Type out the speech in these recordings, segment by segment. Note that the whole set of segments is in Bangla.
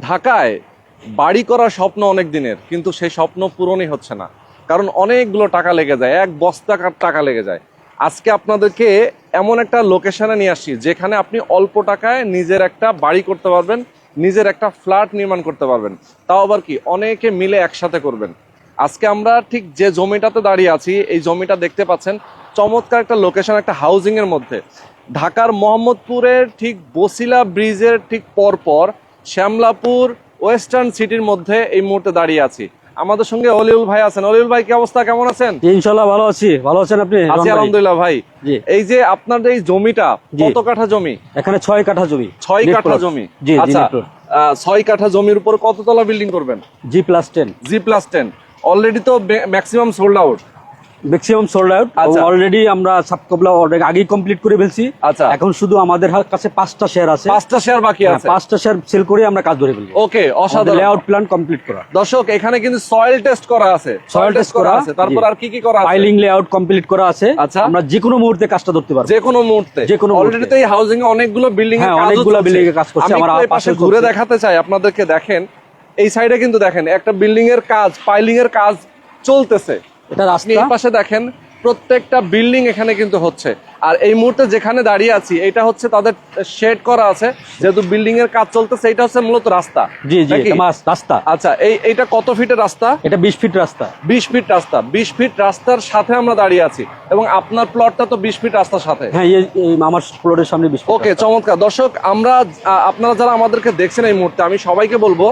ঢাকায় বাড়ি করার স্বপ্ন অনেক দিনের কিন্তু সেই স্বপ্ন পূরণই হচ্ছে না। কারণ অনেকগুলো টাকা লেগে যায়, এক বস্তা টাকা লেগে যায়। আজকে আপনাদেরকে এমন একটা লোকেশনে নিয়ে আসি যেখানে আপনি অল্প টাকায় নিজের একটা বাড়ি করতে পারবেন, নিজের একটা ফ্ল্যাট নির্মাণ করতে পারবেন। তাও আবার কি, অনেকে মিলে একসাথে করবেন। আজকে আমরা ঠিক যে জমিটাতে দাঁড়িয়ে আছি, এই জমিটা দেখতে পাচ্ছেন, চমৎকার একটা লোকেশন একটা হাউজিংয়ের মধ্যে। ঢাকার মোহাম্মদপুরের ঠিক বসিলা ব্রিজের ঠিক পরপর শ্যামলাপুর ওয়েস্টার্ন সিটির মধ্যে এই মুহূর্তে দাঁড়িয়ে আছি। আমাদের সঙ্গে অলিউল ভাই আছেন। অলিউল ভাই কি অবস্থা? কেমন আছেন? জি, ইনশাল্লাহ ভালো আছি। ভালো আছেন আপনি? আছি আলহামদুলিল্লাহ ভাই। জি। এই যে আপনার এই জমিটা। কত কাঠা জমি? এখানে ছয় কাঠা জমি। ছয় কাঠা জমি। জি আচ্ছা আহ, ছয় কাঠা জমির উপর কততলা বিল্ডিং করবেন? G plus ten G plus ten already তো maximum sold out maximum sold out. Already আমরা সাবকবলা অলরেডি আগেই কমপ্লিট করে ফেলছি। আচ্ছা। এখন শুধু আমাদের কাছে পাঁচটা শেয়ার আছে। পাঁচটা শেয়ার বাকি হ্যাঁ, আছে। পাঁচটা শেয়ার সেল করে আমরা কাজ ধরে ফেলব। ওকে অসাধারণ। লেআউট প্ল্যান কমপ্লিট করা। দর্শক এখানে কিন্তু সয়েল টেস্ট করা আছে। Soil test করা, আছে। তারপর আর কি কি করা আছে? ফাইলিং লেআউট কমপ্লিট করা আছে। আচ্ছা। আমরা যে কোনো মুহূর্তে কাজটা ধরতে পারব। যে কোনো মুহূর্তে। যে কোনো অলরেডি। তো এই হাউজিং এ অনেকগুলো বিল্ডিং হ্যাঁ, অনেকগুলো building এ কাজ করছে, আমি আমার পাশে ঘুরে দেখাতে চাই। আপনাদেরকে দেখেন এই সাইডে কিন্তু দেখেন একটা বিল্ডিং এর কাজ পাইলিং এর কাজ চলতেছে। এটা রাস্তা। এই পাশে দেখেন প্রত্যেকটা বিল্ডিং এখানে কিন্তু হচ্ছে। আর এই মুহূর্তে যেখানে দাঁড়িয়ে আছি এটা হচ্ছে তাদের শেড করা আছে। যেহেতু বিল্ডিং এর কাজ চলতেছে এটা হচ্ছে মূলত রাস্তা। জি জি এটা রাস্তা। আচ্ছা এই এইটা কত ফিটের রাস্তা? এটা বিশ ফিট রাস্তা। বিশ ফিট রাস্তা। বিশ ফিট রাস্তার সাথে আমরা দাঁড়িয়ে আছি। এবং আপনার প্লটটা তো বিশ ফিট রাস্তার সাথে। হ্যাঁ এই আমার ফ্লোরের সামনে বিশ ফিট ওকে চমৎকার। দর্শক আমরা আপনারা যারা আমাদেরকে দেখছেন এই মুহূর্তে আমি সবাইকে বলব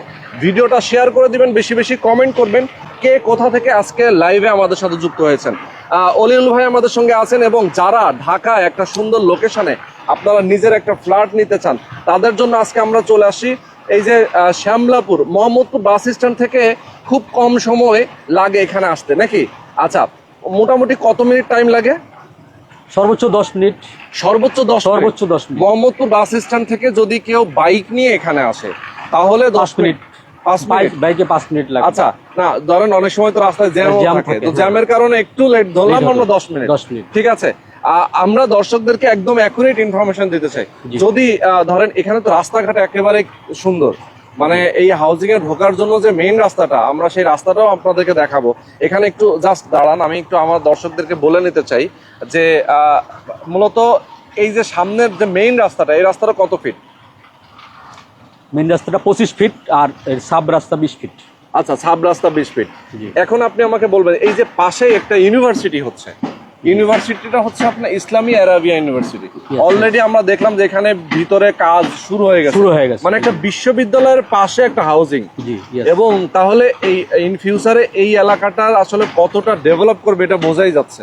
ভিডিওটা শেয়ার করে দিবেন বেশি বেশি কমেন্ট করবেন। কে কোথা থেকে আজকে লাইভে আমাদের সাথে যুক্ত হয়েছেন? অলিউল ভাই আমাদের সঙ্গে আছেন এবং যারা ঢাকায় একটা সুন্দর লোকেশনে আপনারা নিজের একটা ফ্ল্যাট নিতে চান তাদের জন্য আজকে আমরা চলে আসি। এই যে শ্যামলাপুর মোহাম্মদপুর বাস স্ট্যান্ড থেকে খুব কম সময় লাগে এখানে আসতে নাকি? আচ্ছা মোটামুটি কত মিনিট টাইম লাগে? সর্বোচ্চ দশ মিনিট। সর্বোচ্চ দশ সর্বোচ্চ দশ মিনিট। মোহাম্মদপুর বাস স্ট্যান্ড থেকে যদি কেউ বাইক নিয়ে এখানে আসে তাহলে দশ মিনিট। বাইক পাঁচ মিনিট লাগে আচ্ছা না ধরেন অনেক সময় তো রাস্তায় জ্যাম থাকে। তো হ্যাঁ। জ্যামের কারণে একটু লেট ধরলাম আমরা দশ মিনিট। 10 মিনিট। ঠিক আছে। আমরা দর্শকদেরকে একদম অ্যাকুরেট ইনফরমেশন দিতে চাই। যদি ধরেন এখানে তো রাস্তাঘাট একেবারে সুন্দর। মানে এই হাউজিং এ ঢোকার জন্য যে মেইন রাস্তাটা আমরা সেই রাস্তাটাও আপনাদেরকে দেখাবো। এখানে একটু জাস্ট দাঁড়ান আমি একটু আমার দর্শকদেরকে বলে নিতে চাই যে আহ, মূলত এই যে সামনের যে মেইন রাস্তাটা এই রাস্তাটা কত ফিট মেন রাস্তাটা পঁচিশ ফিট আর সাব রাস্তা বিশ ফিট আচ্ছা সাব রাস্তা বিশ ফিট জি। এখন আপনি আমাকে বলবেন এই যে পাশে একটা ইউনিভার্সিটি হচ্ছে ইউনিভার্সিটিটা হচ্ছে আপনার ইসলামী আরাবিয়া ইউনিভার্সিটি। অলরেডি আমরা দেখলাম যে এখানে ভিতরে কাজ শুরু হয়ে গেছে। শুরু হয়ে গেছে। মানে একটা বিশ্ববিদ্যালয়ের পাশে একটা হাউজিং এবং তাহলে এই ইন ফিউচারে এই এলাকাটা আসলে কতটা ডেভেলপ করবে এটা বোঝাই যাচ্ছে।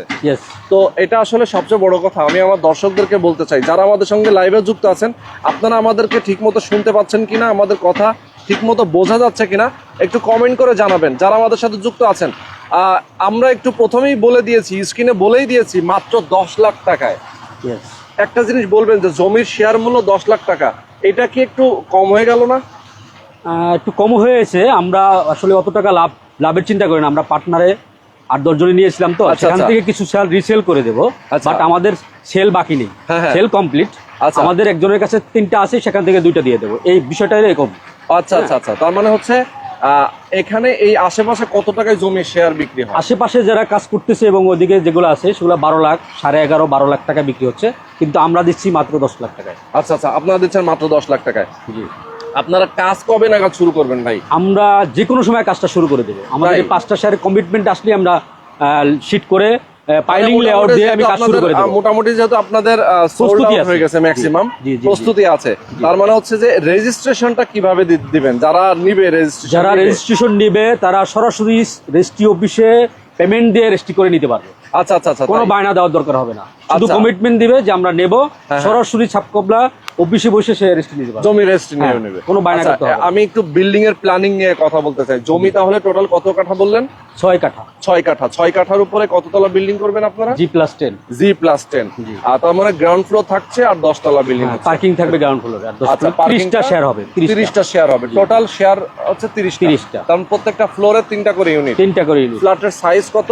তো এটা আসলে সবচেয়ে বড় কথা। আমি আমার দর্শকদেরকে বলতে চাই যারা আমাদের সঙ্গে লাইভে যুক্ত আছেন আপনারা আমাদেরকে ঠিকমতো শুনতে পাচ্ছেন কিনা আমাদের কথা ঠিকমতো বোঝা যাচ্ছে কিনা একটু কমেন্ট করে জানাবেন। যারা আমাদের সাথে যুক্ত আছেন আমরা একটু প্রথমেই বলে দিয়েছি স্ক্রিনে বলেই দিয়েছি মাত্র দশ লাখ টাকায় একটা জিনিস বলবেন যে জমির শেয়ার মূল্য দশ লাখ টাকা এটা কি একটু কম হয়ে গেল না একটু কম হয়েছে আমরা আসলে অত টাকা লাভ লাভের চিন্তা করি না আমরা পার্টনারে আট দশ জনে নিয়েছিলাম তো আচ্ছা, সেখান আচ্ছা। থেকে কিছু সেল রিসেল করে দেবো আচ্ছা। বাট আমাদের সেল বাকি নেই হ্যাঁ, হ্যাঁ। সেল কমপ্লিট আচ্ছা। আমাদের একজনের কাছে তিনটা আছে সেখান থেকে দুইটা দিয়ে দেবো এই বিষয়টা এরকম আচ্ছা আচ্ছা আচ্ছা তার মানে হচ্ছে এখানে এই আশেপাশে কত টাকায় জমি শেয়ার বিক্রি হয়? আশেপাশে যারা কাজ করতেছে এবং ওদিকে যেগুলো আছে সেগুলো বারো লাখ সাড়ে এগারো বারো লাখ টাকা বিক্রি হচ্ছে। কিন্তু আমরা দিচ্ছি মাত্র দশ লাখ টাকায়। আচ্ছা আচ্ছা আপনারা দিচ্ছেন মাত্র দশ লাখ টাকায়? জি। আপনারা কাজ কবে নাগাদ শুরু করবেন ভাই? আমরা যে কোনো সময় কাজটা শুরু করে দেবো। আমরা এই পাঁচটা শেয়ারের কমিটমেন্ট আসলে আমরা শিট করে পাইলিং মানে লেআউট মোটামুটি দিয়ে আমি যেহেতু কাজ শুরু করে আপনাদের, মোটামুটি যেহেতু আপনাদের প্রস্তুতি হয়ে গেছে ম্যাক্সিমাম। প্রস্তুতি আছে। তার মানে হচ্ছে যে রেজিস্ট্রেশনটা কীভাবে দিবেন? যারা নিবে রেজিস্ট্রেশন যারা রেজিস্ট্রেশন নিবে তারা সরাসরি রেজিস্ট্রি অফিসে পেমেন্ট দিয়ে রেজিস্ট্রি করে নিতে পারবে। আচ্ছা আচ্ছা আচ্ছা কোনো বায়না দেওয়ার দরকার হবে না। শুধু আচ্ছা। কমিটমেন্ট দিবে যে আমরা নেব হ্যাঁ। সরাসরি ছাপকবলা অফিসে বসে সে রেজিস্ট্রি নিতে পারবে। জমি রেজিস্ট্রি নিয়ে হ্যাঁ, নেবে। কোনো বায়না আচ্ছা, করতে হবে আমি একটু বিল্ডিং এর প্ল্যানিং নিয়ে কথা বলতে চাই। জমি তাহলে টোটাল কত কাঠা বললেন? ছয় কাঠা। ছয় কাঠা। ছয় কাঠার উপরে কততলা বিল্ডিং করবেন আপনারা? G plus ten G plus ten. আর তার মানে গ্রাউন্ড ফ্লোর থাকছে আর দশতলা বিল্ডিং পার্কিং থাকবে গ্রাউন্ড ফ্লোরে আচ্ছা তিরিশটা তিরিশটা শেয়ার হবে তিরিশটা। তিরিশটা শেয়ার হবে। টোটাল শেয়ার হচ্ছে তিরিশ 30টা। কারণ প্রত্যেকটা ফ্লোরে তিনটা করে ইউনিট তিনটা করে ইউনিট ফ্ল্যাটের সাইজ কত?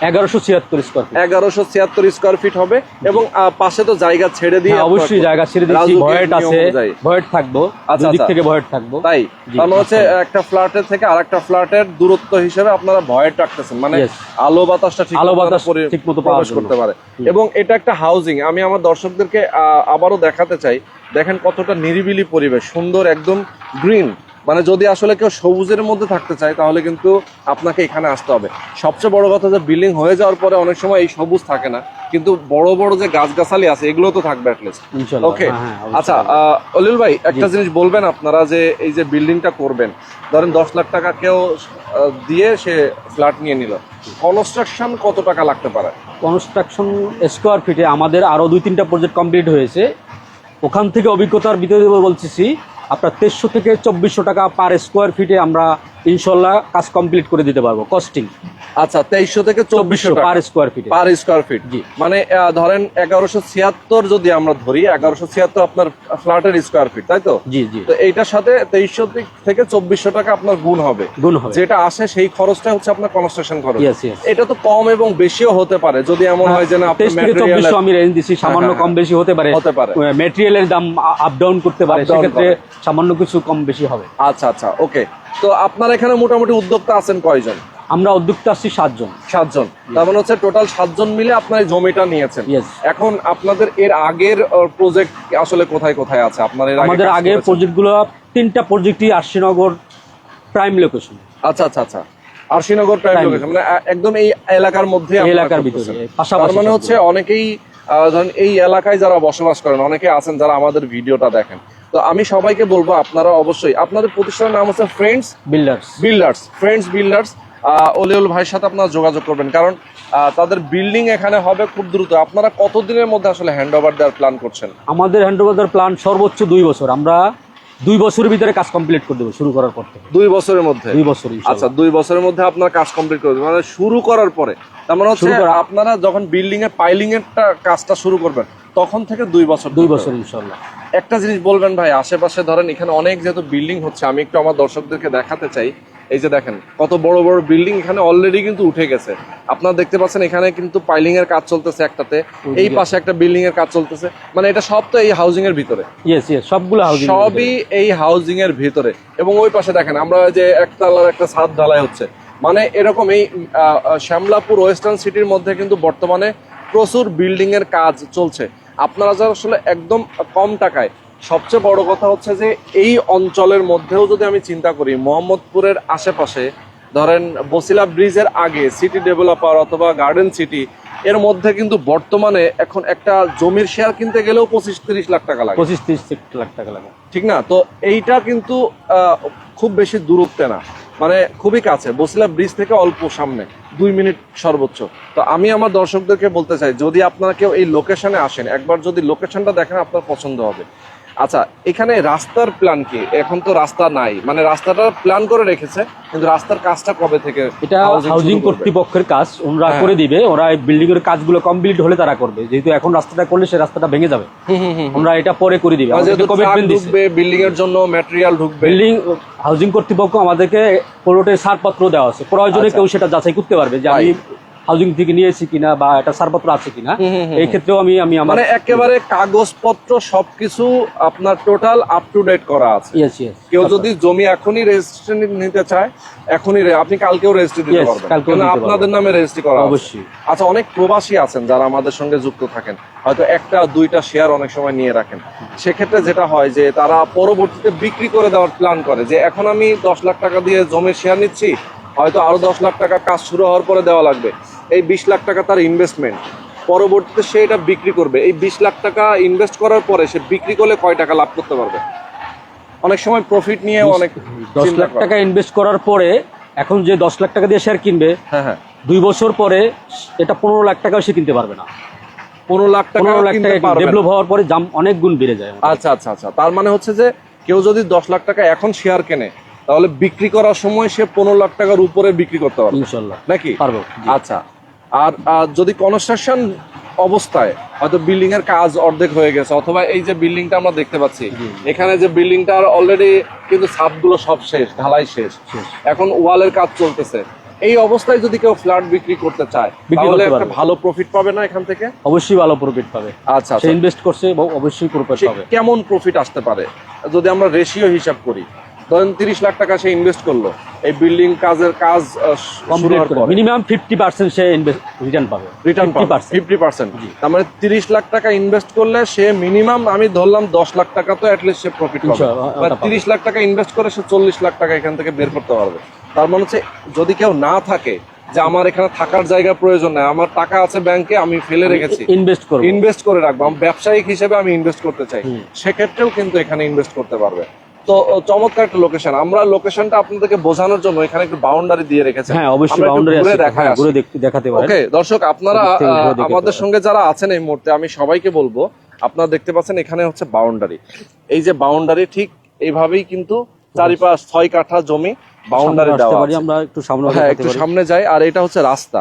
এগারোশো ছিয়াত্তর স্কোয়ার ফিট এগারোশো ছিয়াত্তর স্কোয়ার ফিট হবে এবং পাশে তো জায়গা ছেড়ে দিয়ে হ্যাঁ, অবশ্যই আপনার- জায়গা ছেড়ে দিচ্ছি ভয়েট আছে ভয়েট থাকব আচ্ছা, দুদিক আচ্ছা। থেকে ভয়েট থাকব। তাই হচ্ছে আচ্ছা। একটা ফ্ল্যাটের থেকে আরেকটা ফ্ল্যাটের দূরত্ব হিসেবে আপনারা ভয়েট রাখতেছেন মানে আলো বাতাসটা ঠিক আলো বাতাস ঠিকমতো পাওয়ার প্রবেশ করতে পারে। এবং এটা একটা হাউজিং আমি আমার দর্শকদেরকে আবারও দেখাতে চাই দেখেন কতটা নিরিবিলি পরিবেশ সুন্দর একদম গ্রিন মানে যদি আসলে কেউ সবুজের মধ্যে থাকতে চায় তাহলে কিন্তু আপনাকে এখানে আসতে হবে। সবচেয়ে বড় কথা যে বিল্ডিং হয়ে যাওয়ার পরে অনেক সময় এই সবুজ থাকে না কিন্তু বড় বড় যে গাছগাছালি আছে এগুলো তো থাকবে অ্যাটলিস্ট ওকে হ্যাঁ, হ্যাঁ। আচ্ছা অলিল ভাই একটা জিনিস বলবেন আপনারা যে এই যে বিল্ডিংটা করবেন ধরেন দশ লাখ টাকা কেউ দিয়ে সে ফ্ল্যাট নিয়ে নিল। কনস্ট্রাকশন কত টাকা লাগতে পারে? কনস্ট্রাকশন স্কোয়ার ফিটে আমাদের আরও দুই তিনটা প্রজেক্ট কমপ্লিট হয়েছে। ওখান থেকে অভিজ্ঞতার ভিতরে বলতেছি আপনার তেইশশো থেকে চব্বিশশো টাকা পার স্কোয়ার ফিটে আমরা ইনশাল্লাহ কাজ কমপ্লিট করে দিতে পারব কস্টিং আচ্ছা তেইশশো থেকে চব্বিশশো পার স্কোয়ার ফিটে পার স্কোয়ার ফিট জি। মানে ধরেন এগারোশো ছিয়াত্তর যদি আমরা ধরি এগারোশো ছিয়াত্তর আপনার ফ্ল্যাটের স্কোয়ার ফিট তাই তো? জি জি। তো এইটার সাথে তেইশশো থেকে চব্বিশশো টাকা আপনার গুণ হবে। গুণ হবে। যেটা আসে সেই খরচটা হচ্ছে আপনার কনস্ট্রাকশন খরচ। এটা তো কম এবং বেশিও হতে পারে। যদি এমন হয় যে না চব্বিশশো আমি রেঞ্জ দিচ্ছি সামান্য হ্যাঁ, কম বেশি হতে পারে। হতে পারে। মেটেরিয়ালের দাম আপ ডাউন করতে পারে। সেক্ষেত্রে সামান্য কিছু কম বেশি হবে। আচ্ছা আচ্ছা ওকে। তো আপনার এখানে মোটামুটি উদ্যোক্তা আছেন কয়জন? আমরা উদ্যোক্তা আসছি সাতজন। সাতজন। তার মানে হচ্ছে টোটাল সাতজন মিলে আপনার জমিটা নিয়েছেন। এখন আপনাদের এর আগের প্রজেক্ট আসলে কোথায় কোথায় আছে? আপনার আমাদের আগের? প্রজেক্টগুলো তিনটা প্রজেক্টই আশিনগর প্রাইম লোকেশন আচ্ছা আচ্ছা আচ্ছা। আরশিনগর প্রাইম লোকেশন মানে একদম এই এলাকার মধ্যে এলাকার ভিতরে, তার মানে হচ্ছে অনেকেই ধরেন এই এলাকায় যারা বসবাস করেন অনেকে আছেন যারা আমাদের ভিডিওটা দেখেন। তো আমি সবাইকে বলব আপনারা অবশ্যই। আপনাদের প্রতিষ্ঠানের নাম হচ্ছে friends builders builders friends builders ওলেউল ভাইয়ের সাথে আপনারা যোগাযোগ করবেন কারণ তাদের বিল্ডিং এখানে হবে খুব দ্রুত। আপনারা কতদিনের মধ্যে আসলে হ্যান্ড ওভার দেওয়ার প্ল্যান করছেন? আমাদের হ্যান্ডওভার প্ল্যান সর্বোচ্চ দুই বছর। আমরা দুই বছরের ভিতরে কাজ কমপ্লিট করে দেবো শুরু করার পর থেকে। দুই বছরের মধ্যে? দুই বছর আচ্ছা দুই বছরের মধ্যে আপনার কাজ কমপ্লিট করে দেবেন। মানে শুরু করার পরে। তার মানে হচ্ছে আপনারা যখন বিল্ডিং এর পাইলিং এর কাজটা শুরু করবেন তখন থেকে দুই বছর দুই বছর ইনশাল্লাহ। একটা জিনিস বলবেন ভাই আশেপাশে ধরেন এখানে অনেক যেহেতু বিল্ডিং হচ্ছে আমি একটু আমার দর্শকদেরকে দেখাতে চাই। এই যে দেখেন কত বড় বড় বিল্ডিং এখানে অলরেডি কিন্তু উঠে গেছে। আপনারা দেখতে পাচ্ছেন এখানে কিন্তু পাইলিং এর কাজ চলতেছে একটাতে। এই পাশে একটা বিল্ডিং এর কাজ চলতেছে। মানে এটা সব তো এই হাউজিং এর ভিতরে। ইয়েস ইয়েস সবগুলো হাউজিং সবই এই হাউজিং এর ভিতরে। এবং ওই পাশে দেখেন আমরা যে একতলার একটা ছাদ ঢালাই হচ্ছে। মানে এরকম এই শ্যামলাপুর ওয়েস্টার্ন সিটির মধ্যে কিন্তু বর্তমানে প্রচুর বিল্ডিং এর কাজ চলছে। আপনারা যারা আসলে একদম কম টাকায় সবচেয়ে বড় কথা হচ্ছে যে এই অঞ্চলের মধ্যেও যদি আমি চিন্তা করি মোহাম্মদপুরের আশেপাশে ধরেন বসিলা ব্রিজের আগে সিটি ডেভেলপার অথবা গার্ডেন সিটি এর মধ্যে কিন্তু বর্তমানে এখন একটা জমির শেয়ার কিনতে গেলেও পঁচিশ তিরিশ লাখ টাকা লাগে। পঁচিশ তিরিশ লাখ টাকা লাগে। ঠিক না? তো এইটা কিন্তু খুব বেশি দূরত্বে না। মানে খুবই কাছে বসিলা ব্রিজ থেকে অল্প সামনে, দুই মিনিট সর্বোচ্চ। তো আমি আমার দর্শকদেরকে বলতে চাই, যদি আপনারা কেউ এই লোকেশনে আসেন, একবার যদি লোকেশনটা দেখেন, আপনার পছন্দ হবে। আচ্ছা এখানে রাস্তার প্ল্যান কি? এখন তো রাস্তা নাই। মানে রাস্তাটা প্ল্যান করে রেখেছে কিন্তু রাস্তার কাজটা কবে থেকে এটা হাউজিং কর্তৃপক্ষের কাজ ওনারা হ্যাঁ। করে দিবে ওরা এই বিল্ডিং এর কাজগুলো কমপ্লিট হলে তারা করবে। যেহেতু এখন রাস্তাটা করলে সে রাস্তাটা ভেঙে যাবে। আমরা এটা পরে করে দিবে। ঢুকবে বিল্ডিং এর জন্য ম্যাটেরিয়াল ঢুকবে। বিল্ডিং হাউজিং কর্তৃপক্ষ আমাদেরকে পুরোটাই ছাড়পত্র দেওয়া আছে। প্রয়োজনে আচ্ছা। কেউ সেটা যাচাই করতে পারবে যে আমি হাউজিং থেকে নিয়েছি কিনা বা এটা ছাড়পত্র আছে কিনা এই ক্ষেত্রেও আমি আমি আমার মানে একেবারে কাগজপত্র সবকিছু আপনার টোটাল আপ টু ডেট করা আছে কেউ যদি জমি এখনই রেজিস্ট্রেশন নিতে চায় এখনই আপনি কালকেও রেজিস্ট্রি দিতে পারবেন। আপনাদের নামে রেজিস্ট্রি করা অবশ্যই। আচ্ছা অনেক প্রবাসী আছেন যারা আমাদের সঙ্গে যুক্ত থাকেন। হয়তো একটা দুইটা শেয়ার অনেক সময় নিয়ে রাখেন। সেক্ষেত্রে যেটা হয় যে তারা পরবর্তীতে বিক্রি করে দেওয়ার প্ল্যান করে যে এখন আমি দশ লাখ টাকা দিয়ে জমির শেয়ার নিচ্ছি হয়তো আরও দশ লাখ টাকা কাজ শুরু হওয়ার পরে দেওয়া লাগবে। এই বিশ লাখ টাকা তার ইনভেস্টমেন্ট পরবর্তীতে সে এটা বিক্রি করবে। এই বিশ লাখ টাকা ইনভেস্ট করার পরে সে বিক্রি করলে কয় টাকা লাভ করতে পারবে? অনেক সময় প্রফিট নিয়ে অনেক দশ লাখ টাকা ইনভেস্ট করার পরে এখন যে দশ লাখ টাকা দিয়ে শেয়ার কিনবে হ্যাঁ হ্যাঁ। দুই বছর পরে এটা পনেরো লাখ টাকাও সে কিনতে পারবে না। পনেরো লাখ টাকা লাখ টাকা ডেভেলপ হওয়ার পরে দাম অনেক গুণ বেড়ে যায়। আচ্ছা আচ্ছা আচ্ছা। তার মানে হচ্ছে যে কেউ যদি দশ লাখ টাকা এখন শেয়ার কেনে তাহলে বিক্রি করার সময় সে পনেরো লাখ টাকার উপরে বিক্রি করতে পারবে। ইনশাল্লাহ। নাকি? পারব। আচ্ছা। আর যদি কনস্ট্রাকশন অবস্থায় হয়তো বিল্ডিং এর কাজ অর্ধেক হয়ে গেছে অথবা এই যে বিল্ডিংটা আমরা দেখতে পাচ্ছি এখানে যে বিল্ডিংটার অলরেডি কিন্তু ছাদগুলো সব শেষ ঢালাই শেষ। এখন ওয়ালের কাজ চলতেছে। এই অবস্থায় যদি কেউ ফ্ল্যাট বিক্রি করতে চায় তাহলে একটা ভালো প্রফিট পাবে না এখান থেকে? অবশ্যই ভালো প্রফিট পাবে। আচ্ছা সে আচ্ছা। ইনভেস্ট করছে অবশ্যই প্রফিট পাবে। কেমন প্রফিট আসতে পারে? যদি আমরা রেশিও হিসাব করি ধরেন তিরিশ লাখ টাকা সে ইনভেস্ট করল। এই বিল্ডিং কাজের কাজ মিনিমাম ফিফটি পার্সেন্ট সে রিটার্ন পাবে। রিটার্ন ফিফটি পার্সেন্ট তার মানে তিরিশ লাখ টাকা ইনভেস্ট করলে সে মিনিমাম আমি ধরলাম দশ লাখ টাকা তো অ্যাটলিস্ট সে প্রফিট পাবে। তিরিশ লাখ টাকা ইনভেস্ট করে সে চল্লিশ লাখ টাকা এখান থেকে বের করতে পারবে। তার মানে হচ্ছে যদি কেউ না থাকে যে আমার এখানে থাকার জায়গা প্রয়োজন নাই আমার টাকা আছে ব্যাংকে আমি ফেলে রেখেছি। ইনভেস্ট করে ইনভেস্ট করে রাখব। আমি ব্যবসায়িক হিসেবে আমি ইনভেস্ট করতে চাই। সেক্ষেত্রেও কিন্তু এখানে ইনভেস্ট করতে পারবে। তো চমৎকার একটা লোকেশন আমরা লোকেশনটা আপনাদেরকে বোঝানোর জন্য এখানে একটু বাউন্ডারি দিয়ে রেখেছি। হ্যাঁ অবশ্যই বাউন্ডারি আছে। হ্যাঁ, ঘুরে দেখাতে পারেন। ওকে দর্শক আপনারা আমাদের সঙ্গে যারা আছেন এই মুহূর্তে আমি সবাইকে বলব আপনারা দেখতে পাচ্ছেন এখানে হচ্ছে বাউন্ডারি এই যে বাউন্ডারি ঠিক এইভাবেই কিন্তু চারিপাশ ছয় কাঠা জমি বাউন্ডারি দেওয়া। আমরা একটু সামনে হ্যাঁ একটু সামনে যাই আর এটা হচ্ছে রাস্তা।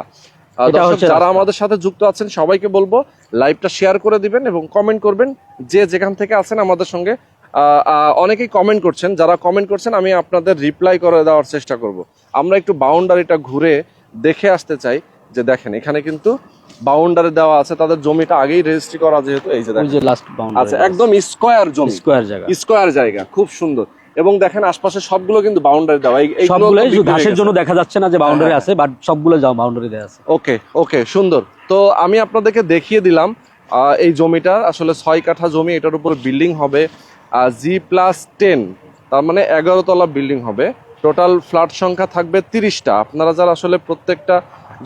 যারা আমাদের সাথে যুক্ত আছেন সবাইকে বলব লাইভটা শেয়ার করে দিবেন এবং কমেন্ট করবেন যে যেখান থেকে আছেন আমাদের সঙ্গে অনেকেই কমেন্ট করছেন। যারা কমেন্ট করছেন আমি আপনাদের রিপ্লাই করে দেওয়ার চেষ্টা করব। আমরা একটু বাউন্ডারিটা ঘুরে দেখে আসতে চাই যে দেখেন এখানে কিন্তু বাউন্ডারি দেওয়া আছে। তাদের জমিটা আগেই রেজিস্ট্রি করা যেহেতু এই যে দেখেন। লাস্ট আচ্ছা একদম স্কোয়ার জমি। স্কোয়ার জায়গা। স্কোয়ার জায়গা খুব সুন্দর। এবং দেখেন আশপাশে সবগুলো কিন্তু বাউন্ডারি দেওয়া। হয়ে ঘাসের জন্য দেখা যাচ্ছে না যে বাউন্ডারি আছে বাট সবগুলো বাউন্ডারি দেওয়া আছে। ওকে ওকে সুন্দর। তো আমি আপনাদেরকে দেখিয়ে দিলাম আহ, এই জমিটা। আসলে ছয় কাঠা জমি এটার উপর বিল্ডিং হবে। জি প্লাস টেন তার মানে এগারোতলা বিল্ডিং হবে। টোটাল ফ্ল্যাট সংখ্যা থাকবে তিরিশটা। আপনারা যারা আসলে প্রত্যেকটা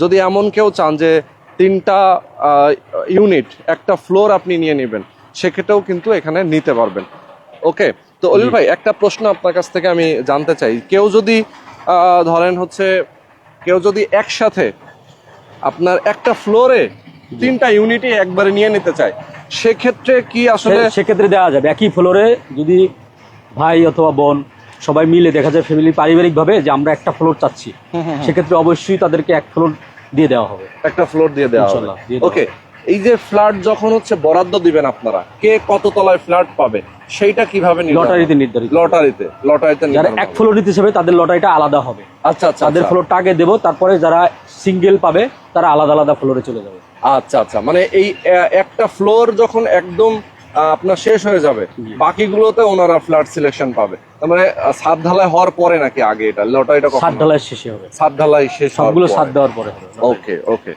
যদি এমন কেউ চান যে তিনটা ইউনিট একটা ফ্লোর আপনি নিয়ে নেবেন সেক্ষেত্রেও কিন্তু এখানে নিতে পারবেন। ওকে তো অলিল ভাই একটা প্রশ্ন আপনার কাছ থেকে আমি জানতে চাই। কেউ যদি ধরেন হচ্ছে কেউ যদি একসাথে আপনার একটা ফ্লোরে তিনটা ইউনিটই একবারে নিয়ে নিতে চায় সেক্ষেত্রে কি আসলে সেক্ষেত্রে দেওয়া যাবে। একই ফ্লোরে যদি ভাই অথবা বোন সবাই মিলে দেখা যায় ফ্যামিলি পারিবারিক ভাবে যে আমরা একটা ফ্লোর চাচ্ছি সেক্ষেত্রে অবশ্যই তাদেরকে এক ফ্লোর দিয়ে দেওয়া হবে। একটা ফ্লোর দিয়ে দেওয়া হবে। ওকে এই যে ফ্ল্যাট যখন হচ্ছে বরাদ্দ দিবেন আপনারা কে কত তলায় ফ্ল্যাট পাবে? সেইটা কীভাবে লটারিতে নির্ধারিত। লটারিতে লটারিতে যারা এক। ফ্লোর নিতে হিসেবে তাদের লটারিটা আলাদা হবে। আচ্ছা আচ্ছা তাদের আচ্ছা। ফ্লোরটা আগে দেবো তারপরে যারা সিঙ্গেল পাবে তারা আলাদা আলাদা ফ্লোরে চলে যাবে। আচ্ছা আচ্ছা। মানে এই একটা ফ্লোর যখন একদম আপনার শেষ হয়ে যাবে বাকিগুলোতে ওনারা ফ্ল্যাট সিলেকশন পাবে। মানে ছাদ ঢালাই হওয়ার পরে নাকি আগে এটা? লটারিটা কখন সাত ঢালাই শেষে হবে। ছাদ ঢালাই শেষ সবগুলো সাত দেওয়ার পরে। ওকে ওকে।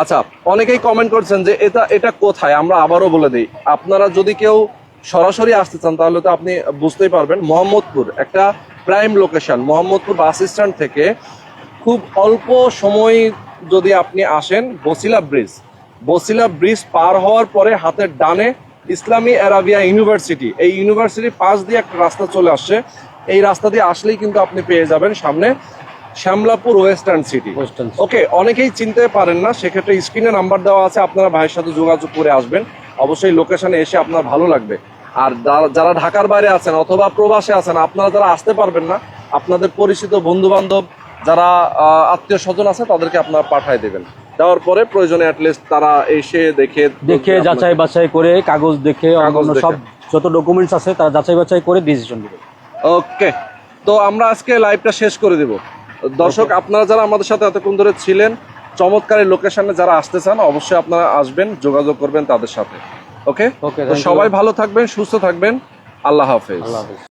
আচ্ছা অনেকেই কমেন্ট করছেন যে এটা এটা কোথায়? আমরা আবারও বলে দিই আপনারা যদি কেউ সরাসরি আসতে চান তাহলে তো আপনি বুঝতেই পারবেন মোহাম্মদপুর একটা prime location Mohammadpur bus stand থেকে খুব অল্প সময় যদি আপনি আসেন বসিলা ব্রিজ। বসিলা ব্রিজ পার হওয়ার পরে হাতের ডানে ইসলামী আরাবিয়া ইউনিভার্সিটি। এই ইউনিভার্সিটির পাশ দিয়ে একটা রাস্তা চলে আসছে। এই রাস্তা দিয়ে আসলেই কিন্তু আপনি পেয়ে যাবেন সামনে শ্যামলাপুর ওয়েস্টার্ন সিটি। ওকে অনেকেই চিনতে পারেন না সেক্ষেত্রে স্ক্রিনে নাম্বার দেওয়া আছে আপনারা ভাইয়ের সাথে যোগাযোগ করে আসবেন। অবশ্যই লোকেশনে এসে আপনার ভালো লাগবে। আর যারা- যারা ঢাকার বাইরে আছেন অথবা প্রবাসে আছেন আপনারা যারা আসতে পারবেন না আপনাদের পরিচিত বন্ধু বান্ধব যারা আত্মীয় স্বজন আছে তাদেরকে আপনারা পাঠায় দেবেন। দেওয়ার পরে প্রয়োজনে অ্যাটলিস্ট তারা এসে দেখে দেখে যাচাই বাছাই করে কাগজ দেখে সব যত ডকুমেন্টস আছে তারা যাচাই বাছাই করে ডিসিশন নেবে। ওকে তো আমরা আজকে লাইভটা শেষ করে দিব। দর্শক আপনারা যারা আমাদের সাথে এতক্ষণ ধরে ছিলেন চমৎকার লোকেশনে যারা আসতে চান অবশ্যই আপনারা আসবেন যোগাযোগ করবেন তাদের সাথে। ওকে you. সবাই ভালো থাকবেন সুস্থ থাকবেন। আল্লাহ হাফেজ। আল্লাহ হাফেজ।